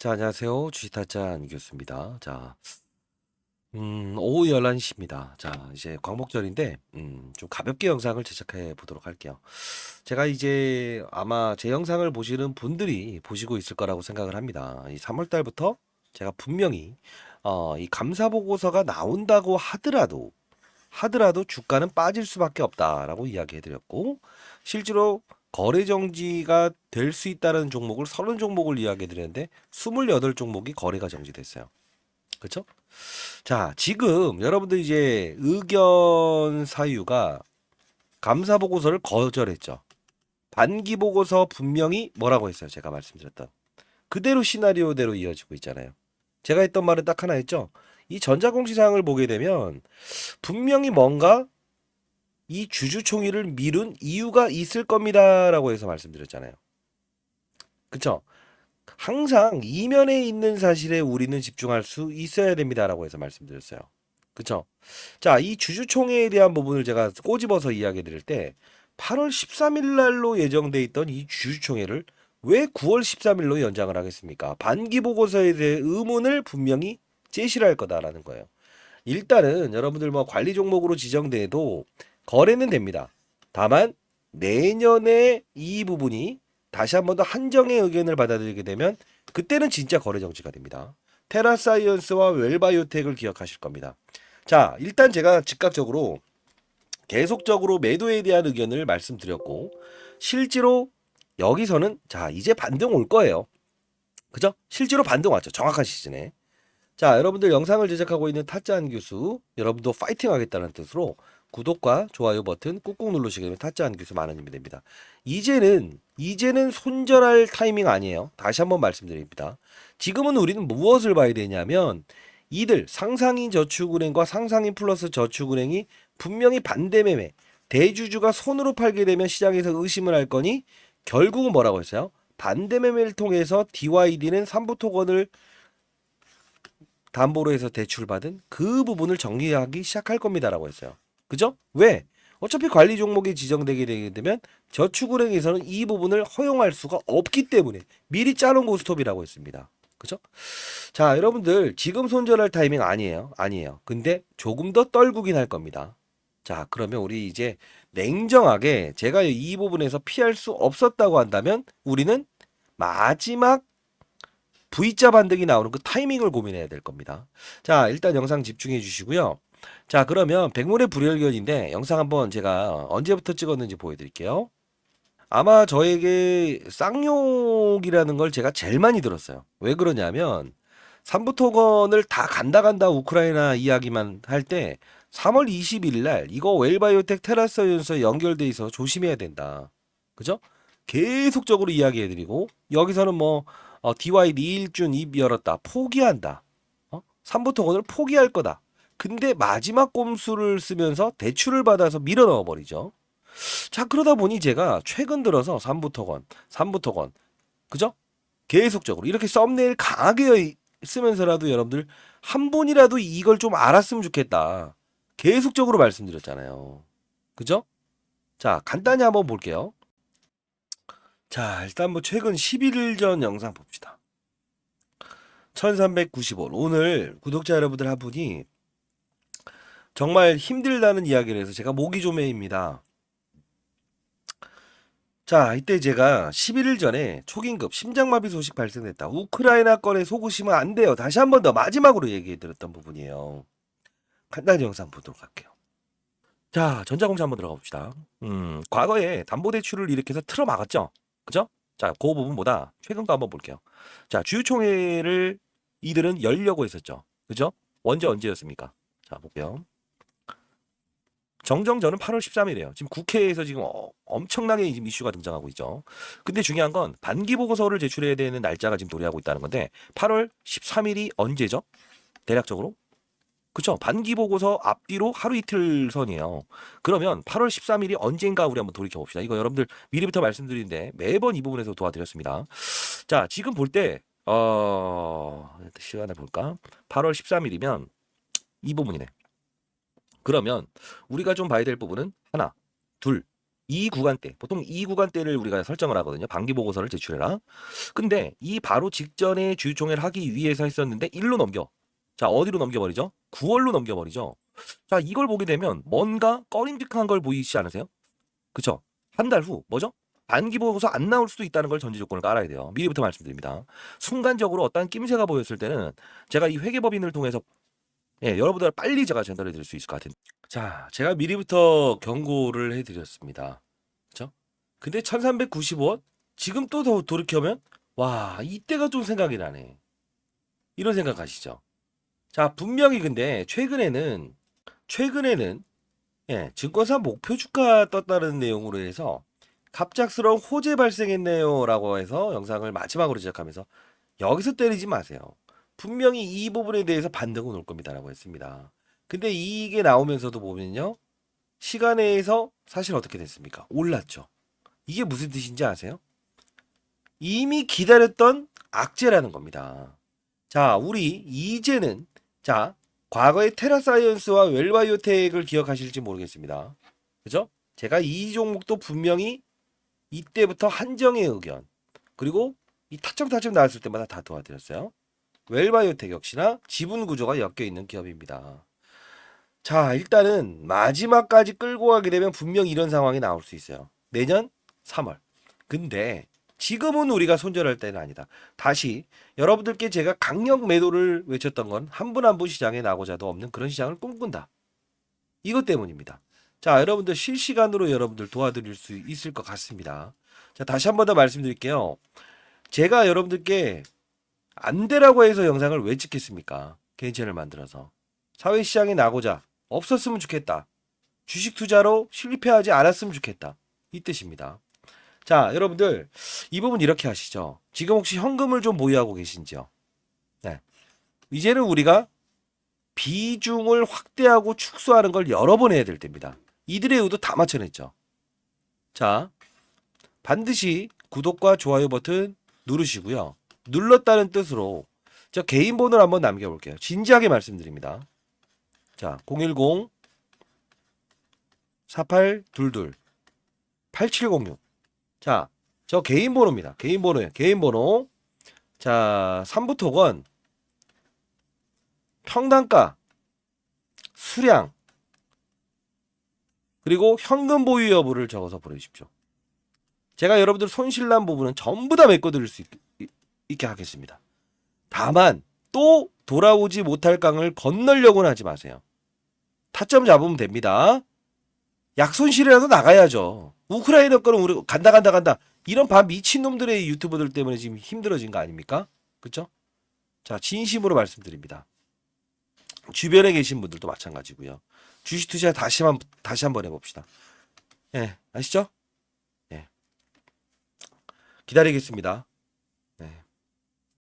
자, 안녕하세요. 주식타짜 안교수입니다. 자, 음, 오후 11시입니다. 자, 이제 광복절인데, 음, 좀 가볍게 영상을 제작해 보도록 할게요. 제가 이제 아마 제 영상을 보시는 분들이 보시고 있을 거라고 생각을 합니다. 이 3월달부터 제가 분명히, 어, 이 감사보고서가 나온다고 하더라도, 하더라도 주가는 빠질 수밖에 없다라고 이야기해 드렸고, 실제로 거래 정지가 될 수 있다는 종목을 30 종목을 이야기해 드렸는데 28 종목이 거래가 정지됐어요. 그렇죠? 자, 지금 여러분들 이제 의견 사유가 감사 보고서를 거절했죠. 반기 보고서 분명히 뭐라고 했어요? 제가 말씀드렸던 그대로 시나리오대로 이어지고 있잖아요. 제가 했던 말은 딱 하나 했죠. 이 전자공시상을 보게 되면 분명히 뭔가 이 주주총회를 미룬 이유가 있을 겁니다라고 해서 말씀드렸잖아요. 그쵸? 항상 이면에 있는 사실에 우리는 집중할 수 있어야 됩니다라고 해서 말씀드렸어요. 그쵸? 자, 이 주주총회에 대한 부분을 제가 꼬집어서 이야기 드릴 때 8월 13일 날로 예정돼 있던 이 주주총회를 왜 9월 13일로 연장을 하겠습니까? 반기 보고서에 대해 의문을 분명히 제시를 할 거다라는 거예요. 일단은 여러분들 뭐 관리 종목으로 지정돼도 거래는 됩니다. 다만 내년에 이 부분이 다시 한 번 더 한정의 의견을 받아들이게 되면 그때는 진짜 거래 정지가 됩니다. 테라사이언스와 웰바이오텍을 기억하실 겁니다. 자, 일단 제가 즉각적으로 계속적으로 매도에 대한 의견을 말씀드렸고 실제로 여기서는 자, 이제 반등 올 거예요. 그죠? 실제로 반등 왔죠. 정확한 시즌에. 자, 여러분들 영상을 제작하고 있는 타짜한 교수, 여러분도 파이팅 하겠다는 뜻으로 구독과 좋아요 버튼 꾹꾹 누르시게 되면 타짜 한 교수 만 원이면 됩니다. 이제는 이제는 손절할 타이밍 아니에요. 다시 한번 말씀드립니다. 지금은 우리는 무엇을 봐야 되냐면 이들 상상인 저축은행과 상상인 플러스 저축은행이 분명히 반대 매매 대주주가 손으로 팔게 되면 시장에서 의심을 할 거니 결국은 뭐라고 했어요? 반대 매매를 통해서 DYD는 삼부토건을 담보로 해서 대출받은 그 부분을 정리하기 시작할 겁니다라고 했어요. 그죠? 왜? 어차피 관리 종목이 지정되게 되게 되면 저축은행에서는 이 부분을 허용할 수가 없기 때문에 미리 짜놓은 고스톱이라고 했습니다. 그죠? 자, 여러분들 지금 손절할 타이밍 아니에요. 아니에요. 근데 조금 더 떨구긴 할 겁니다. 자, 그러면 우리 이제 냉정하게 제가 이 부분에서 피할 수 없었다고 한다면 우리는 마지막 V자 반등이 나오는 그 타이밍을 고민해야 될 겁니다. 자, 일단 영상 집중해 주시고요. 자, 그러면 백문의 불여일견인데 영상 한번 제가 언제부터 찍었는지 보여드릴게요. 아마 저에게 쌍욕이라는 걸 제가 제일 많이 들었어요. 왜 그러냐면 삼부토건을 다 간다 간다 우크라이나 이야기만 할 때 3월 20일 날 이거 웰바이오텍 테라스연서 연결돼 있어 조심해야 된다. 그죠? 계속적으로 이야기해 드리고 여기서는 뭐 어, DYD 일준 입 열었다. 포기한다. 어? 삼부토건을 포기할 거다. 근데 마지막 꼼수를 쓰면서 대출을 받아서 밀어 넣어 버리죠. 자, 그러다 보니 제가 최근 들어서 삼부토건, 삼부토건, 그죠? 계속적으로 이렇게 썸네일 강하게 쓰면서라도 여러분들 한 분이라도 이걸 좀 알았으면 좋겠다. 계속적으로 말씀드렸잖아요. 그죠? 자, 간단히 한번 볼게요. 자, 일단 뭐 최근 11일 전 영상 봅시다. 1395. 오늘 구독자 여러분들 한 분이 정말 힘들다는 이야기를 해서 제가 목이 조매입니다. 자, 이때 제가 11일 전에 초긴급 심장마비 소식 발생됐다. 우크라이나 건에 속으시면 안 돼요. 다시 한 번 더 마지막으로 얘기해 드렸던 부분이에요. 간단히 영상 보도록 할게요. 자, 전자공사 한번 들어가 봅시다. 음, 과거에 담보대출을 해서 틀어 막았죠? 그죠? 자, 그 부분보다 최근 거 한번 볼게요. 자, 주주총회를 이들은 열려고 했었죠. 그죠? 언제 언제였습니까? 자, 볼게요. 정정전은 8월 13일이에요. 지금 국회에서 지금 어, 엄청나게 지금 이슈가 등장하고 있죠. 근데 중요한 건 반기 보고서를 제출해야 되는 날짜가 지금 도래하고 있다는 건데 8월 13일이 언제죠? 대략적으로? 그쵸? 반기 보고서 앞뒤로 하루 이틀 선이에요. 그러면 8월 13일이 언젠가 우리 한번 돌이켜 봅시다. 이거 여러분들 미리부터 말씀드리는데 매번 이 부분에서 도와드렸습니다. 자, 지금 볼 때, 어, 시간을 볼까? 8월 13일이면 이 부분이네. 그러면 우리가 좀 봐야 될 부분은 하나, 둘, 이 구간대 보통 이 구간대를 우리가 설정을 하거든요. 반기 보고서를 제출해라. 근데 이 바로 직전에 주주총회를 하기 위해서 했었는데 1로 넘겨. 자 어디로 넘겨버리죠? 9월로 넘겨버리죠. 자 이걸 보게 되면 뭔가 꺼림직한 걸 보이시지 않으세요? 그쵸? 한 달 후 뭐죠? 반기 보고서 안 나올 수도 있다는 걸 전제 조건을 깔아야 돼요. 미리부터 말씀드립니다. 순간적으로 어떤 낌새가 보였을 때는 제가 이 회계법인을 통해서 예, 여러분들 빨리 제가 전달해 드릴 수 있을 것 같은. 자, 제가 미리부터 경고를 해 드렸습니다. 그죠? 근데 1395원? 지금 또 더 돌이켜면 와, 이때가 좀 생각이 나네. 이런 생각 가시죠? 자, 분명히 근데 최근에는 최근에는 예, 증권사 목표 주가 떴다는 내용으로 해서 갑작스러운 호재 발생했네요라고 해서 영상을 마지막으로 시작하면서 여기서 때리지 마세요. 분명히 이 부분에 대해서 반등은 올 겁니다라고 했습니다. 근데 이게 나오면서도 보면요. 시간에서 사실 어떻게 됐습니까? 올랐죠. 이게 무슨 뜻인지 아세요? 이미 기다렸던 악재라는 겁니다. 자, 우리 이제는 자, 과거의 테라사이언스와 웰바이오텍을 기억하실지 모르겠습니다. 그죠? 제가 이 종목도 분명히 이때부터 한정의 의견 그리고 이 타점 타점 나왔을 때마다 다 도와드렸어요. 웰바이오텍 역시나 지분 구조가 엮여 있는 기업입니다. 자, 일단은 마지막까지 끌고 가게 되면 분명 이런 상황이 나올 수 있어요. 내년 3월. 근데 지금은 우리가 손절할 때는 아니다. 다시 여러분들께 제가 강력 매도를 외쳤던 건 한 분 한 분 시장에 나고자도 없는 그런 시장을 꿈꾼다. 이것 때문입니다. 자, 여러분들 실시간으로 여러분들 도와드릴 수 있을 것 같습니다. 자, 다시 한 번 더 말씀드릴게요. 제가 여러분들께 안 되라고 해서 영상을 왜 찍겠습니까? 개인 채널 만들어서. 사회시장에 나고자 없었으면 좋겠다. 주식 투자로 실패하지 않았으면 좋겠다. 이 뜻입니다. 자, 여러분들 이 부분 이렇게 하시죠. 지금 혹시 현금을 좀 보유하고 계신지요? 네. 이제는 우리가 비중을 확대하고 축소하는 걸 여러 번 해야 될 때입니다. 이들의 의도 다 맞춰냈죠. 자, 반드시 구독과 좋아요 버튼 누르시고요. 눌렀다는 뜻으로 저 개인 번호를 한번 남겨볼게요. 진지하게 말씀드립니다. 자, 010 4822 8706 자, 저 개인 번호입니다. 개인 번호예요. 개인 번호. 자, 3부토건 평단가 수량 그리고 현금 보유 여부를 적어서 보내주십시오. 제가 여러분들 손실난 부분은 전부 다 메꿔드릴 수 있, 있게 하겠습니다. 다만 또 돌아오지 못할 강을 건널려고는 하지 마세요. 타점 잡으면 됩니다. 약손실이라도 나가야죠. 우크라이나 거는 우리 간다 간다 간다 이런 반 미친 놈들의 유튜버들 때문에 지금 힘들어진 거 아닙니까? 그렇죠? 자 진심으로 말씀드립니다. 주변에 계신 분들도 마찬가지고요. 주식 투자 다시 한 다시 한번 해봅시다. 예, 아시죠? 예, 기다리겠습니다.